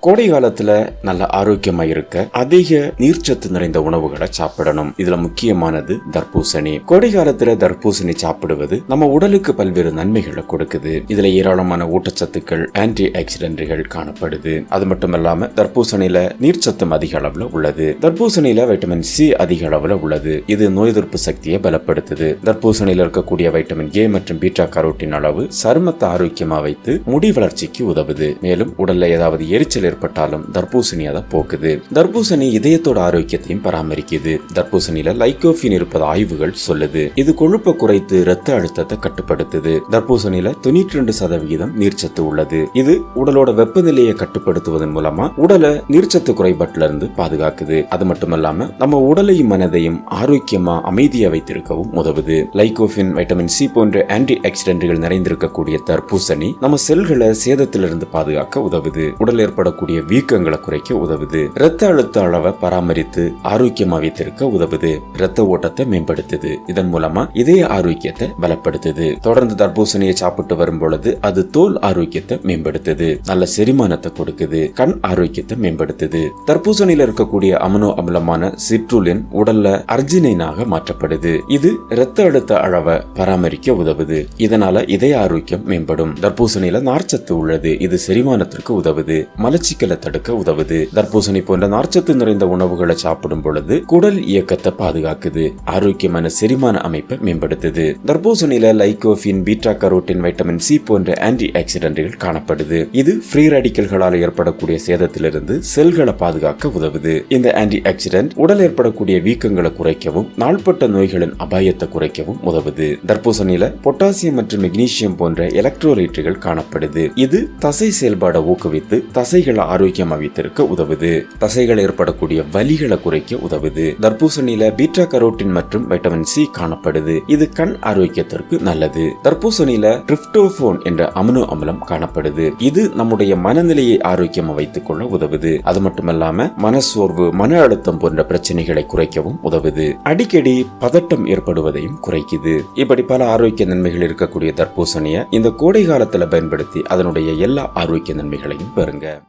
கோடை காலத்துல நல்ல ஆரோக்கியமா இருக்க அதிக நீர்ச்சத்து நிறைந்த உணவுகளை சாப்பிடணும். இதுல முக்கியமானது தர்பூசணி. கோடை காலத்துல தர்பூசணி சாப்பிடுவது நம்ம உடலுக்கு பல்வேறு நன்மைகளை கொடுக்குது. இதுல ஏராளமான ஊட்டச்சத்துக்கள் ஆன்டி ஆக்சிடென்ட்கள் காணப்படுது. அது மட்டும் இல்லாம தர்பூசணியில நீர்ச்சத்தும் அதிக அளவுல உள்ளது. தர்பூசணியில வைட்டமின் சி அதிக அளவுல உள்ளது. இது நோய் எதிர்ப்பு சக்தியை பலப்படுத்துது. தர்பூசணியில இருக்கக்கூடிய வைட்டமின் ஏ மற்றும் பீட்டா கரோட்டின் அளவு சருமத்தை ஆரோக்கியமா வைத்து முடி வளர்ச்சிக்கு உதவுது. மேலும் உடல்ல ஏதாவது எரிச்சல் ஏற்பட்டாலும் தர்பூசணி அதை போக்குது. தர்பூசணி இதயத்தோட ஆரோக்கியத்தையும் பராமரிக்குது. தர்பூசணியில லைகோபின் இருப்பது ஆய்வுகள் சொல்லுது. இது கொழுப்பை குறைத்து ரத்த அழுத்தத்தை கட்டுப்படுத்துது. தர்பூசணியில தொண்ணூற்றி ரெண்டு சதவிகிதம் நீர்ச்சத்து உள்ளது. இது உடலோட வெப்பநிலையை கட்டுப்படுத்துவதன் மூலமா உடலை நீர்ச்சத்து குறைபாட்டில இருந்து பாதுகாக்குது. அது மட்டுமல்லாம நம்ம உடலையும் மனதையும் ஆரோக்கியமா அமைதியா வைத்திருக்கவும் உதவுது. லைகோபின் வைட்டமின் சி போன்ற ஆன்டி ஆக்சிடென்ட்கள் நிறைந்திருக்கக்கூடிய தர்பூசணி நம்ம செல்களை சேதத்திலிருந்து பாதுகாக்க உதவுது. உடல் ஏற்படக்கூடிய ஏற்படக்கூடிய வீக்கங்களை குறைக்க உதவுது. இரத்த அழுத்த அளவை பராமரித்து ஆரோக்கியமா வைத்திருக்க உதவுது. இரத்த ஓட்டத்தை மேம்படுத்துது. இதன் மூலமா இதய ஆரோக்கியத்தை பலப்படுத்துது. தொடர்ந்து தர்பூசணியை சாப்பிட்டு வரும் பொழுது அது தோல் ஆரோக்கியத்தை மேம்படுத்துது. நல்ல செரிமானத்தை கொடுக்குது. கண் ஆரோக்கியத்தை மேம்படுத்துது. தர்பூசணியில இருக்கக்கூடிய அமினோ அமிலமான சிட்ருலின் உடல்ல அர்ஜினைனாக மாற்றப்படுது. இது இரத்த அழுத்த அளவை பராமரிக்க உதவுது. இதனால இதய ஆரோக்கியம் மேம்படும். தர்பூசணியில நார்ச்சத்து உள்ளது. இது செரிமானத்திற்கு உதவுது. மலச்சிக்கலை தடுக்க உதவுது. தர்பூசணி போன்ற நார்ச்சத்து நிறைந்த உணவுகளை சாப்பிடும் பொழுது குடல் இயக்கத்தை பாதுகாக்குது. ஆரோக்கியமான செரிமான அமைப்பை மேம்படுத்துது. தர்பூசணியில lycopene beta carotene vitamin C போன்ற ஆன்டி ஆக்சிடென்ட்கள் காணப்படுது. இது ஃப்ரீ ரேடிக்கல்களால் ஏற்படக்கூடிய சேதத்திலிருந்து செல்களை பாதுகாக்க உதவுது. இந்த ஆன்டி ஆக்சிடென்ட் உடல் ஏற்படக்கூடிய வீக்கங்களை குறைக்கவும் நாள்பட்ட நோய்களின் அபாயத்தை குறைக்கவும் உதவுது. தர்பூசணியில பொட்டாசியம் மற்றும் மெக்னீசியம் போன்ற எலக்ட்ரோலைட்டுகள் காணப்படுது. இது தசை செயல்பாடை ஊக்குவித்து தசைகளை ஆரோக்கியமா வைத்திருக்க உதவுது. தசைகள் ஏற்படக்கூடிய வலிகளை குறைக்க உதவுது. தர்பூசணியில பீட்டா கரோட்டின் மற்றும் வைட்டமின் சி காணப்படுது. இது கண் ஆரோக்கியத்திற்கு நல்லது. தர்பூசணியில டிரிப்டோபோன் என்ற அமினோ அமிலம் காணப்படுது. இது நம்முடைய மனநிலையை ஆரோக்கியமா வைத்துக் கொள்ள உதவுது. அது மட்டுமல்லாம மனசோர்வு மன அழுத்தம் போன்ற பிரச்சனைகளை குறைக்கவும் உதவுது. அடிக்கடி பதட்டம் ஏற்படுவதையும் குறைக்குது. இப்படி பல ஆரோக்கிய நன்மைகள் இருக்கக்கூடிய தர்பூசணியை இந்த கோடை காலத்துல பயன்படுத்தி அதனுடைய எல்லா ஆரோக்கிய நன்மைகளையும் பெறுங்க.